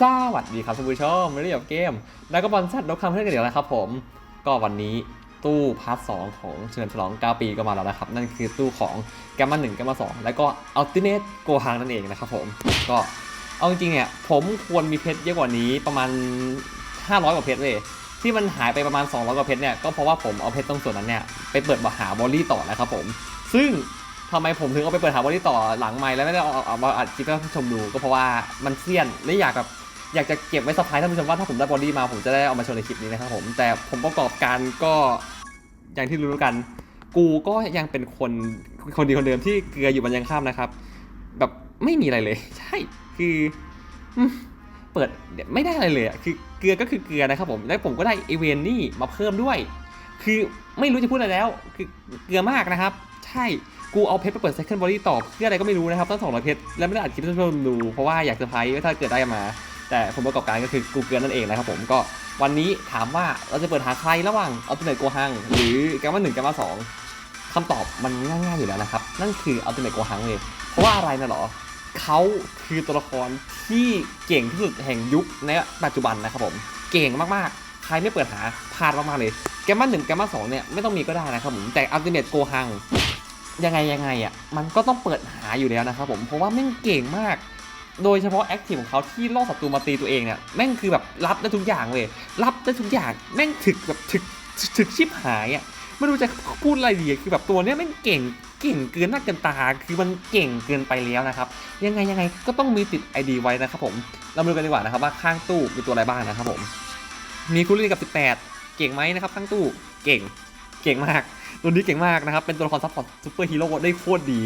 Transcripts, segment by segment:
สวัสดีครับท่านผู้ชมมาเรียบเกมแล้วก็บอลชัดนกคำเพื่อนกันเดี๋ยวนะครับผม ก็วันนี้ตู้พาร์ทสองของเฉลิมฉลอง 9 ปีก็มาแล้วนะครับ นั่นคือตู้ของแกมมา1แกมมา2แล้วก็อัลติเม e โกฮังนั่นเองนะครับผม ก็เอาจริงๆเนี่ยผมควรมีเพชรเยอะกว่านี้ประมาณ 500 กว่าเพชรเลย ที่มันหายไปประมาณ 200 กว่าเพชรเนี่ยก็เพราะว่าผมเอาเพชรตรงส่วนนั้นเนี่ยไปเปิดมาหาบอลลี่ต่อนะครับผม ซึ่งทำไมผมถึงเอาไปเปิดหาบอลลี่ต่อหลังไมค์แล้วไม่ได้เอาเอาเอามาอัดคลิปให้ท่านผู้ชมดูก็เพราะว่ามันเสี้ยนและอยากแบบ อยากจะเก็บไว้สะพายท่านผู้ชมว่าถ้าผมได้บอลลี่มาผมจะได้เอามาโชว์ในคลิปนี้นะครับผมแต่ผมประกอบการก็อย่างที่รู้กัน กูก็ยังเป็นคนคนดีคนเดิมที่เกลืออยู่บนยังข้ามนะครับ แบบไม่มีอะไรเลย ใช่คือเปิดไม่ได้อะไรเลยอะคือเกลือก็คือเกลือนะครับผมแล้วผมก็ได้เอเวนนี่มาเพิ่มด้วย คือไม่รู้จะพูดอะไรแล้ว คือเกลือมากนะครับ ใช่กูเอาเพชรไปเปิด second body ต่อเพื่ออะไรก็ไม่รู้นะครับตั้งสองร้อยเพชรแล้วไม่ได้อัดคลิปให้ท่านผู้ชมดูเพราะว่าอยากเซอร์ไพรส์ว่าถ้าเกิดได้มา แต่ผลประกอบการก็คือกูเกิลนั่นเองนะครับผมก็วันนี้ถามว่าเราจะเปิดหาใครระหว่างอัลติเม e โกฮังหรือแกมว่าหนึ่งแกมว่าสองคำตอบมันง่ายๆอยู่แล้วนะครับ นั่นคืออัลติเม e โกฮังเลย เพราะว่าอะไรนะหรอเขาคือตัวละครที่เก่งที่สุดแห่งยุคในปัจจุบันนะครับผมเก่งมากๆ ใครไม่เปิดหาพลาดมากๆเลยแกมมาหนึ่งแกมมาสองเนี่ยไม่ต้องมีก็ได้นะครับผมแต่อัลติเม e โกฮังยังไงยังไงอะมันก็ต้องเปิดหาอยู่แล้วนะครับผมเพราะว่าแม่งเก่งมาก โดยเฉพาะแอคทีฟของเขาที่ล่อศัตรูมาตีตัวเองเนี่ยแม่งคือแบบรับได้ทุกอย่างเลย รับได้ทุกอย่างแม่งถึกแบบถึกถึกชิบหายอะไม่รู้จะพูดอะไรดีคือแบบตัวเนี้ยแม่งเก่งเก่งเกินหน้าเกินตา คือมันเก่งเกินไปแล้วนะครับ ยังไงยังไงก็ต้องมีติด ID ไว้นะครับผมเรามาดูกันดีกว่านะครับว่าข้างตู้มีตัวอะไรบ้างนะครับผม มีคุรินกับ 18 เก่งไหมนะครับ ข้างตู้เก่งเก่งมากตัวนี้เก่งมากนะครับ เป็นตัวละครซัพพอร์ตซูเปอร์ฮีโร่ได้โคตรดี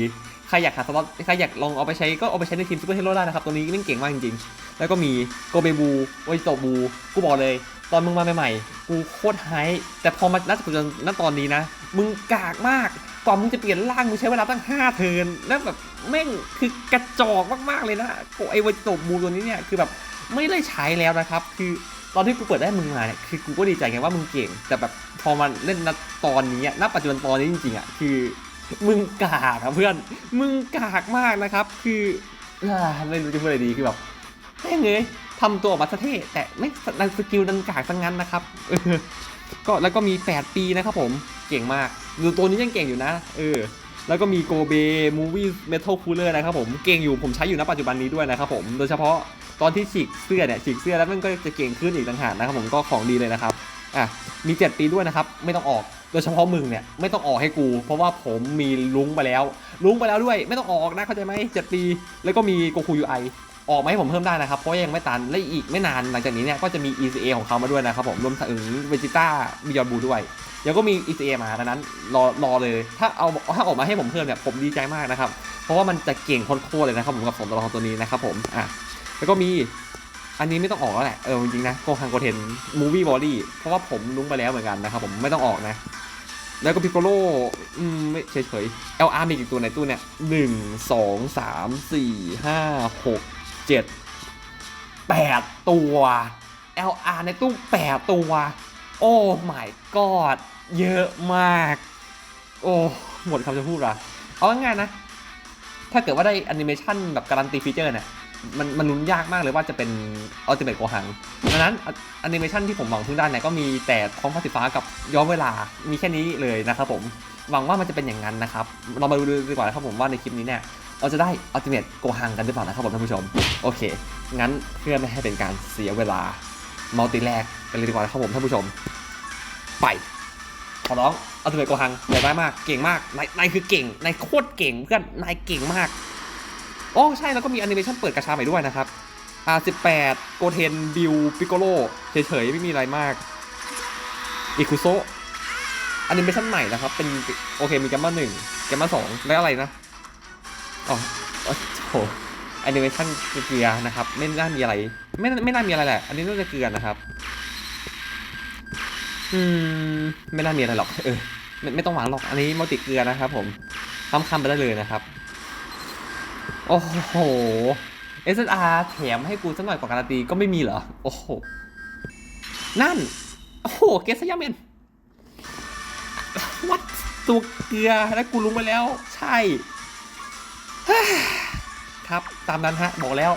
รอยากหาสล็อตใครอยากลองเอาไปใช้ก็เอาไปใช้ในทีมซูเปอร์ฮีโร่ได้นะครับตัวนี้แม่งเก่งมากจริงๆ แล้วก็มีโกเบบูโออิโตบูกูบอกเลย ตอนมึงมาใหม่ๆ กูโคตรไฮแต่พอมาณจุดจนณตอนนี้นะ มึงกากมากกว่ามึงจะเปลี่ยนร่างมึงใช้เวลาตั้ง 5 เทิร์นแล้วแบบแม่งคือกระจอกมากๆเลยนะโกไอโออิโตบูตัวนี้เนี่ยคือแบบไม่ได้ใช้แล้วนะครับ คือตอนที่กูเปิดได้มึงมาเนี่ยคือกูก็ดีใจไงว่ามึงเก่ง แต่แบบพอมาเล่นณตอนนี้ณปัจจุบันตอนนี้จริงๆอะคือ มึงกากอะเพื่อน มึงกากมากนะครับ คือไม่รู้จะพูดอะไรดีคือแบบแม่งเลยทำตัวออกมาเท่แต่ไม่ดันสกิลดันกากทั้งนั้นนะครับก็แล้วก็มี 8 ปีนะครับผมเก่งมากดูตัวนี้ยังเก่งอยู่นะ เออ แล้วก็มีโกเบมูวี่เมทัลคูลเลอร์นะครับผมเก่งอยู่ผมใช้อยู่ณปัจจุบันนี้ด้วยนะครับผมโดยเฉพาะตอนที่ฉีกเสื้อเนี่ยฉีกเสื้อแล้วมันก็จะเก่งขึ้นอีกต่างหากนะครับผมก็ของดีเลยนะครับอะมี 7 ปีด้วยนะครับ ไม่ต้องออก ดยเฉพาะมึงเนี่ยไม่ต้องออกให้กู เพราะว่าผมมีลุงไปแล้ว ลุงไปแล้วด้วย ไม่ต้องออกนะเข้าใจไหม7ปี แล้วก็มีโกคูยูไอออกมาให้ผมเพิ่มได้นะครับ เพราะยังไม่ตัน และอีกไม่นานหลังจากนี้เนี่ยก็จะมี ECA ของเขามาด้วยนะครับผมรวมถึงเวจิต้าบิยอนบูด้วยเดี๋ยวก็มี ECA มาดังนั้นรอรอเลย ถ้าเอาถ้าออกมาให้ผมเพิ่มเนี่ยผมดีใจมากนะครับ เพราะว่ามันจะเก่งโคตรเลยนะครับผมกับสองตัวละครตัวนี้นะครับผมอะแล้วก็มีอันนี้ไม่ต้องออกแล้วแหละ เออจริงๆนะโกฮังโกเทนมูวี่บอดี้เพราะว่าผมลุ้งไปแล้วเหมือนกันนะครับผมไม่ต้องออกนะ แล้วก็พิโกโลอืมไม่เฉยๆ LR มีกี่ตัวในตู้เนี่ยหนึ่งสองสามสี่ห้าหกเจ็ดแปดตัว LR ในตู้แปดตัว โอ้ my god เยอะมาก โอ้ หมดคำจะพูดละเอาง่ายๆนะ ถ้าเกิดว่าได้แอนิเมชันแบบการันตีฟีเจอร์เนี่ย มันมันลุ้นยากมากเลยว่าจะเป็นอัลติเม e โกหังดังนั้นแอนิเมชันที่ผมหวังพึ่งได้เนี่ยก็มีแต่ท้องฟ้าสีฟ้ากับย้อนเวลามีแค่นี้เลยนะครับผมหวังว่ามันจะเป็นอย่างนั้นนะครับ เรามาดูดีกว่านะครับผมว่าในคลิปนี้เนี่ยเราจะได้อัลติเม e โกหังกันหรือเปล่านะครับผมท่านผู้ชม โอเค งั้นเพื่อไม่ให้เป็นการเสียเวลามัลติแรกกันเลยดีกว่านะครับผมท่านผู้ชม ไปขอร้องอัลติเม e โกหังใหญ่ได้มากเก่งมากนายนายคือเก่งนายโคตรเก่งเพื่อนนายเก่งมาก อ๋อใช่แล้วก็มีแอนิเมชันเปิดกระชาใหม่ด้วยนะครับอ่า18โกเทนบิวปิโกโลเฉยๆ ไม่มีอะไรมากอิคุโซแอนิเมชันใหม่นะครับ เป็นโอเคมีแกมมาหนึ่งแกมมาสองแล้วอะไรนะอ๋อโอ้โหแอนิเมชันเกลือนะครับ ไม่น่ามีอะไรไม่ไม่น่ามีอะไรแหละ อันนี้น่าจะเกลือนะครับอืมไม่น่ามีอะไรหรอกเออไม่ไม่ต้องหวังหรอกอันนี้มัลติเกลือนะครับ ผมทำคำไปได้เลยนะครับ โอ้โห SSR แถมให้กูสักหน่อยกว่าการันตีก็ไม่มีเหรอ โอ้โห นั่น โอ้โห เกสยาเมนวัดตัวเกลือแล้วกูรู้มาแล้ว ใช่ ครับ ตามนั้นฮะ บอกแล้ว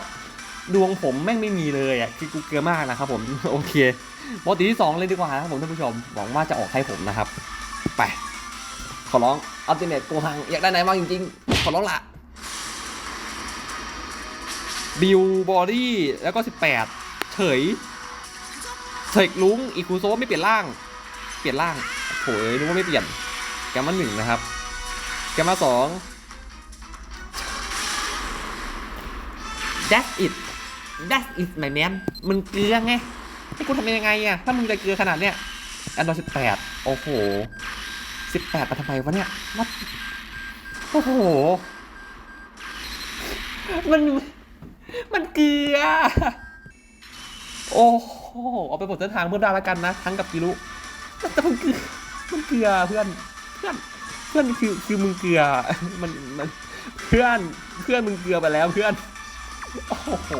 ดวงผมแม่งไม่มีเลยอะ คือกูเกลือมากนะครับผม โอเคปกติที่สองเลยดีกว่านะครับผมท่านผู้ชม หวังว่าจะออกให้ผมนะครับ ไป ขอร้องอัลติเมทโกหังอยากได้ไหนมากจริงๆ ขอร้องละ บิวบอดี้แล้วก็ 18 เฉยเสกลุงอีคูโซไม่เปลี่ยนร่าง เปลี่ยนร่างโถยนึกว่าไม่เปลี่ยนแกมมาหนึ่งนะครับแกมมาสอง That's it That's it my man มึงเกลือไงให้กูทำยังไงอะถ้ามึงจะเกลือขนาดเนี้ยอันดอสิบแปดโอ้โหสิบแปดมาทำไมวะเนี่ยวัดโอ้โหมัน มันเกลือ โอ้โหเอาไปบทเส้นทางเพื่อนได้แล้วกันนะ ทั้งกับกิรุแต่มันเกลือมันเกลือเพื่อน เพื่อน เพื่อนคือคือมึงเกลือ มันมันเพื่อนเพื่อนมึงเกลือไปแล้วเพื่อน โอ้โห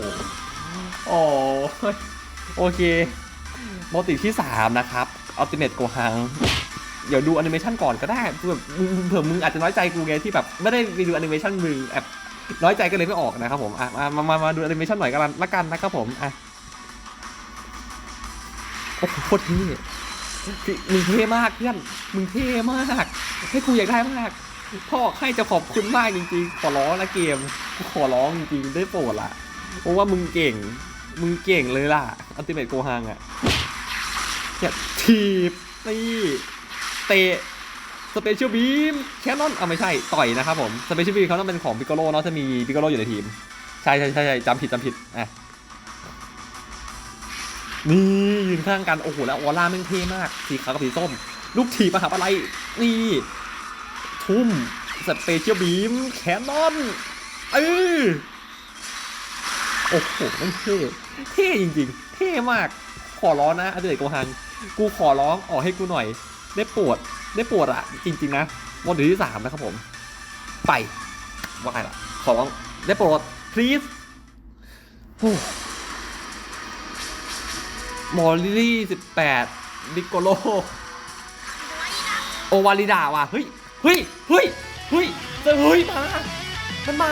โอ้ยโอเคโมติที่3นะครับ Ultimate Go h a n เดี๋ยวดูแอนิเมชันก่อนก็ได้เผื่อมึงอาจจะน้อยใจกูไงที่แบบไม่ได้ไปดูแอนิเมชันมึงแอบ น้อยใจก็เลยไม่ออกนะครับผมอะมามามามาดูแอนิเมชันหน่อยกันละกันนะครับผมอะโอ้โหโคตรเท่มึงเท่มากเพื่อนมึงเท่มากให้กูอยากได้มากพ่อให้จะขอบคุณมากจริงๆ ขอร้องนะเกม ขอร้องจริงๆ ได้โปรดละเพราะว่ามึงเก่ง มึงเก่งเลยล่ะ อัลติเมทโกฮังอะเนี่ยทีบนี่เตะ สเปเชียลบีมแคนนอนเอะไม่ใช่ต่อยนะครับผมสเปเชียลบีมเขาต้องเป็นของปิโกโลเนาะจะมีปิโกโลอยู่ในทีม ใช่ใช่ใช่ใช่จำผิดจำผิดอะนี่ยืนข้างกันโอ้โหแล้วออร่าแม่งเท่มากสีขาวกับสีส้ม ลูกถีบมาหาอะไรนี่ทุ่มสเปเชียลบีมแคนนอนเออโอ้โหมันเท่เท่จริงๆ เท่มากขอร้องนะอเดร์โกฮังกูขอร้องออกให้กูหน่อย ได้โปวด ได้ปวดอะจริงๆนะวันที่สามนะครับผม ไปว่าไงล่ะขอร้องได้โปรด please โอ้มอลลี่สิบแปดนิโกโล โอวาลิดาว่ะ เฮ้ย เฮ้ย เฮ้ย เฮ้ยเจอเฮ้ย มา มันมา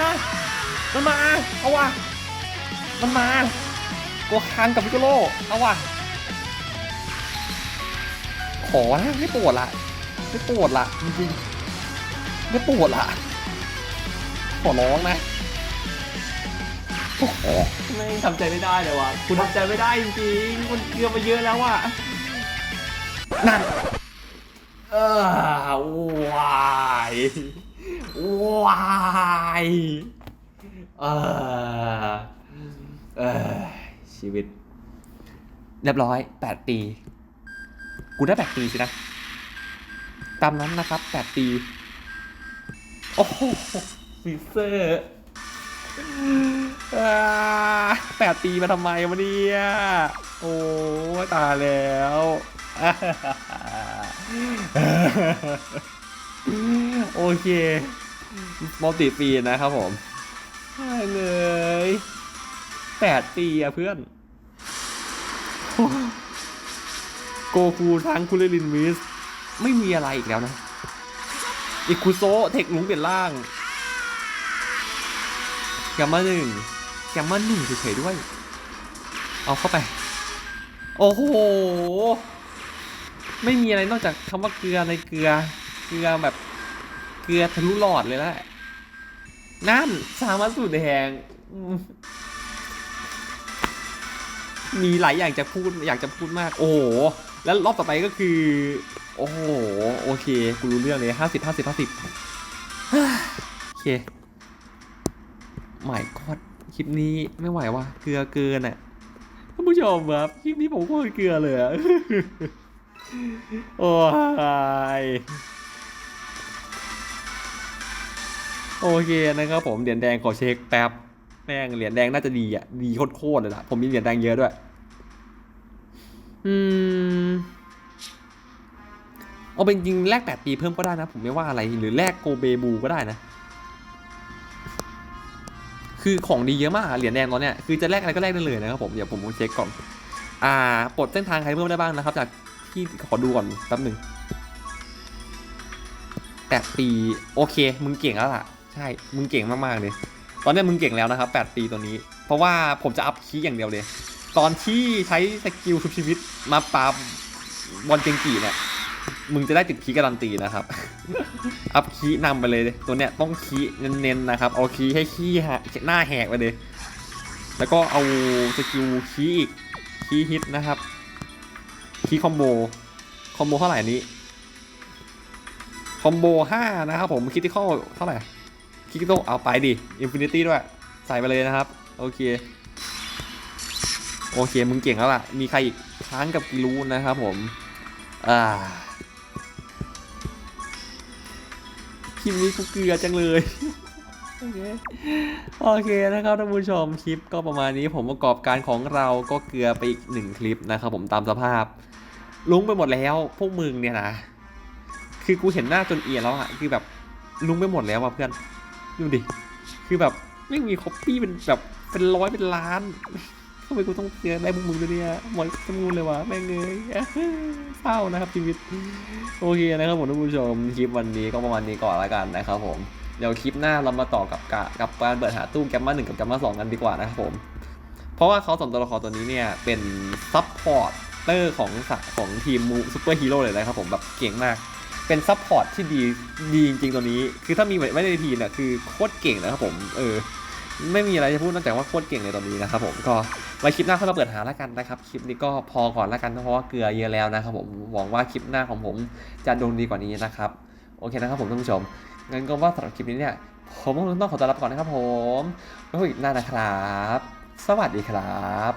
มันมา เอาว่ะ มันมา โกคันกับพิโกโล เอาว่ะ ขอนะไม่ปวดละ ไม่ปวดละจริงๆไม่ปวดละขอร้องนะโอ้โหไม่ทำใจไม่ได้เลยว่ะคุณทำใจไม่ได้จริงๆมันเกลือมาเยอะแล้วว่ะนั่นเออวายวายเออเออชีวิต เรียบร้อย 8 ปี กูได้8ปีสินะ ตามนั้นนะครับ8ปีโอ้โหซีเซอร์อ่แปดปีมาทำไมวะเนี่ยโอ้ตายแล้วโอเคมัลติปีนะครับผมใช่เลยแปดปีอะเพื่อนโกคูทางคุเรลินวิส ไม่มีอะไรอีกแล้วนะอิคุโซเทคลุงเปลี่ยนร่างแกมมาหนึ่งแกมมาหนึ่งเฉยๆด้วย เอาเข้าไป โอ้โห ไม่มีอะไรนอกจากคำว่าเกลือในเกลือ เกลือแบบเกลือทะลุหลอดเลยแหละนั่นสามารถสูตรแดงมมีหลายอย่างจะพูดอยากจะพูดมาก โอ้โห แล้วรอบต่อไปก็คือ โอ้โห โอเค กูรู้เรื่องเลยห้าสิบห้าสิบห้าสิบโอเคหมายกอดคลิปนี้ไม่ไหวว่ะเกลือเกินอะท่านผู้ชมครับคลิปนี้ผมโคตรเกลือเลยอะโอ้ยโอเคนะครับผมเหรียญแดงขอเช็คแป๊บแม่งเหรียญแดงน่าจะดีอะดีโคตรๆเลยล่ะผมมีเหรียญแดงเยอะด้วย อืม เอาเป็นจริงแลกแปดปีเพิ่มก็ได้นะ ผมไม่ว่าอะไรหรือแลกโกเบบูก็ได้นะ คือของดีเยอะมากเหรียญแดงตอนเนี้ยคือจะแลกอะไรก็แลกได้เลยนะครับผมเดี๋ยวผมเช็คก่อนอ่าปลดเส้นทางใครเพิ่มได้บ้างนะครับ จากที่ขอดูก่อนแป๊บหนึ่งแปดปีโอเค มึงเก่งแล้วล่ะ ใช่ มึงเก่งมากๆเลย ตอนนี้มึงเก่งแล้วนะครับแปดปีตัวนี้ เพราะว่าผมจะอัพคีย์อย่างเดียวเลย ตอนที่ใช้สกิลชุบชีวิตมาปาบอลเจงกีเนี่ย มึงจะได้ติดคีย์การันตีนะครับ อัพคีย์นำไปเลย ตัวเนี้ยต้องคีย์เน้นๆนะครับ เอาคีย์ให้ขี้หะหน้าแหกไปเลย แล้วก็เอาสกิลคีย์อีกคีย์ฮิตนะครับ คีย์คอมโบ คอมโบเท่าไหร่นี้ คอมโบห้านะครับผมคิดที่เข้าเท่าไหร่คิกโตเอาไปดิ อินฟินิตี้ด้วย ใส่ไปเลยนะครับ โอเค โอเค มึงเก่งแล้วล่ะ มีใครอีกค้างกับกิรูนะครับผม อ่า ลิปนี้กูเกลือจังเลย โอเคโอเคนะครับท่านผู้ชมคลิปก็ประมาณนี้ผมประกอบการของเราก็เกลือไปอีกหนึ่งคลิปนะครับผมตามสภาพ ลุงไปหมดแล้วพวกมึงเนี่ยนะคือกูเห็นหน้าจนเอียแล้วอะคือแบบลุงไปหมดแล้วว่ะเพื่อนดูดิคือแบบไม่มีคอปปี้เป็นแบบเป็นร้อยเป็นล้าน ไมกูต้องเจอได้พวกมึงด้วยเนี่ยหมดจมูกเลยวะแม่งเงยเศร้านะครับชีวิต โอเคนะครับผมท่านผู้ชมคลิปวันนี้ก็ประมาณนี้ก่อนละกันนะครับผมเดี๋ยวคลิปหน้าเรามาต่อกับกะกับการเปิดหาตู้แกมมาหนึ่งกับแกมมาสองกันดีกว่านะครับผม เพราะว่าเขาสองตัวละครตัวนี้เนี่ยเป็นซัพพอร์ตเตอร์ของสะของทีมซูเปอร์ฮีโร่เลยนะครับผมแบบเก่งมาก เป็นซัพพอร์ตที่ดีดีจริงๆตัวนี้ คือถ้ามีไว้ในทีมเนี่ยคือโคตรเก่งนะครับผมเออ ไม่มีอะไรจะพูดนอกจากว่าโคตรเก่งเลยตอนนี้นะครับผมก็ไว้คลิปหน้าค่อยมาเปิดหาแล้วกันนะครับคลิปนี้ก็พอก่อนแล้วกันเพราะว่าเกลือเยอะแล้วนะครับผมหวังว่าคลิปหน้าของผมจะดวงดีกว่านี้นะครับโอเคนะครับผมท่านผู้ชมงั้นก็ว่าสำหรับคลิปนี้เนี่ยผมต้องขอตัวลาไปก่อนนะครับผมไว้พบกันอีกหน้านะครับ สวัสดีครับ